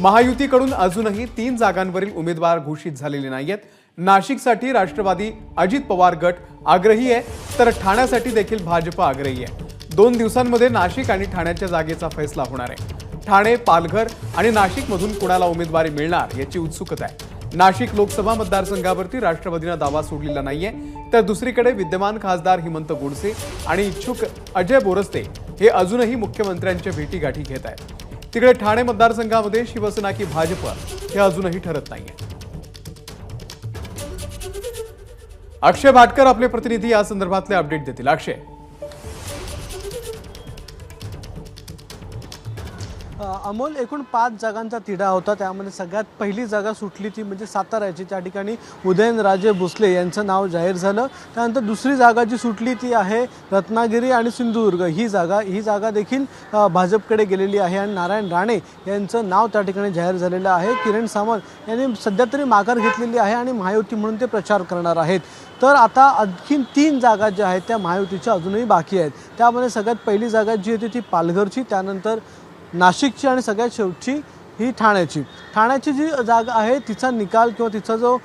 महायुतीकडून अजूनही तीन जागांवरील उमेदवार घोषित झालेले नाहीयेत. नाशिकसाठी राष्ट्रवादी अजित पवार गट आग्रही आहे तर ठाण्यासाठी देखील भाजप आग्रही आहे. दोन दिवसांमध्ये नाशिक आणि ठाण्याच्या जागेचा फैसला होणार आहे. ठाणे पालघर आणि नाशिकमधून कुणाला उमेदवारी मिळणार याची उत्सुकता आहे. नाशिक लोकसभा मतदारसंघावरती राष्ट्रवादीनं दावा सोडलेला नाहीये तर दुसरीकडे विद्यमान खासदार हिमंत गोडसे आणि इच्छुक अजय बोरस्ते हे अजूनही मुख्यमंत्र्यांच्या भेटीगाठी घेत आहेत. तिकडे ठाणे मतदारसंघामध्ये शिवसेना की भाजप हे अजूनही ठरत नाहीये. अक्षय भाटकर आपले प्रतिनिधी या संदर्भातले अपडेट देतील. अक्षय. अमोल एकूण पाच जागांचा तिढा होता. त्यामध्ये सगळ्यात पहिली जागा सुटली ती म्हणजे साताऱ्याची. त्या ठिकाणी उदयनराजे भोसले यांचं नाव जाहीर झालं. त्यानंतर दुसरी जागा जी सुटली ती आहे रत्नागिरी आणि सिंधुदुर्ग. ही जागा ही जागा देखील भाजपकडे गेलेली आहे आणि नारायण राणे यांचं नाव त्या ठिकाणी जाहीर झालेलं आहे. किरण सावंत यांनी सध्या तरी माघार घेतलेली आहे आणि महायुती म्हणून ते प्रचार करणार आहेत. तर आता आणखीन तीन जागा ज्या आहेत त्या महायुतीच्या अजूनही बाकी आहेत. त्यामध्ये सगळ्यात पहिली जागा जी होती ती पालघरची. त्यानंतर नाशिकची आणि सगळ्यात शेवटची ही ठाण्याची. ठाण्याची जी जागा आहे तिचा निकाल किंवा तिचा जो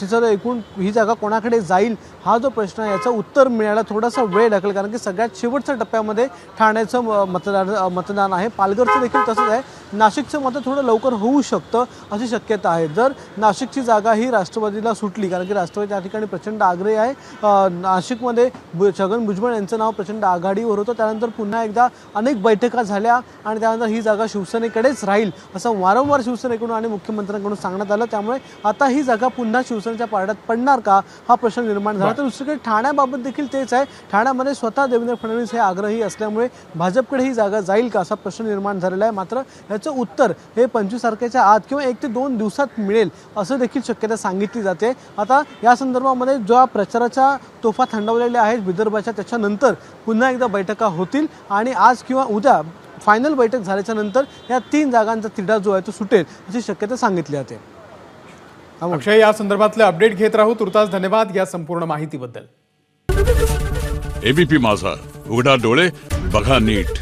तिचा जो एकूण ही जागा कोणाकडे जाईल हा जो प्रश्न आहे याचं उत्तर मिळायला थोडासा वेळ लागेल. कारण की सगळ्यात शेवटच्या टप्प्यामध्ये ठाण्याचं म- मतदान मतदान आहे. पालघरचं देखील तसंच आहे. नाशिकचं मतं थोडं लवकर होऊ शकतं अशी शक्यता आहे. जर नाशिकची जागा ही राष्ट्रवादीला सुटली कारण की राष्ट्रवादी त्या ठिकाणी प्रचंड आग्रही आहे. नाशिकमध्ये भु- छगन भुजबळ यांचं नाव प्रचंड आघाडीवर होतं. त्यानंतर पुन्हा एकदा अनेक बैठका झाल्या आणि त्यानंतर ही जागा शिवसेनेकडेच राहील असं वारंवार शिवसेनेकडून आणि मुख्यमंत्र्यांकडून सांगण्यात आलं. त्यामुळे आता ही जागा पुन्हा शिवसेनेच्या पारड्यात पडणार का हा प्रश्न निर्माण झाला. तर दुसरीकडे ठाण्याबाबत देखील तेच आहे. ठाण्यामध्ये स्वतः देवेंद्र फडणवीस हे आग्रही असल्यामुळे भाजपकडे ही जागा जाईल का असा प्रश्न निर्माण झालेला आहे. मात्र याचं उत्तर हे पंचवीस तारखेच्या आत किंवा एक ते दोन दिवसात मिळेल असं देखील शक्यता सांगितली जाते. आता या संदर्भामध्ये ज्या प्रचाराच्या तोफा थंडवलेल्या आहेत विदर्भाच्या त्याच्यानंतर पुन्हा एकदा बैठका होतील आणि आज किंवा उद्या फायनल बैठक झाल्याच्यानंतर या तीन जागांचा तिढा जो आहे तो सुटेल अशी शक्यता सांगितली जाते. अक्षय या संदर्भातले अपडेट घेत राहू. तुर्तास धन्यवाद या संपूर्ण माहितीबद्दल. एबीपी माझा. उघडा डोळे बघा नीट.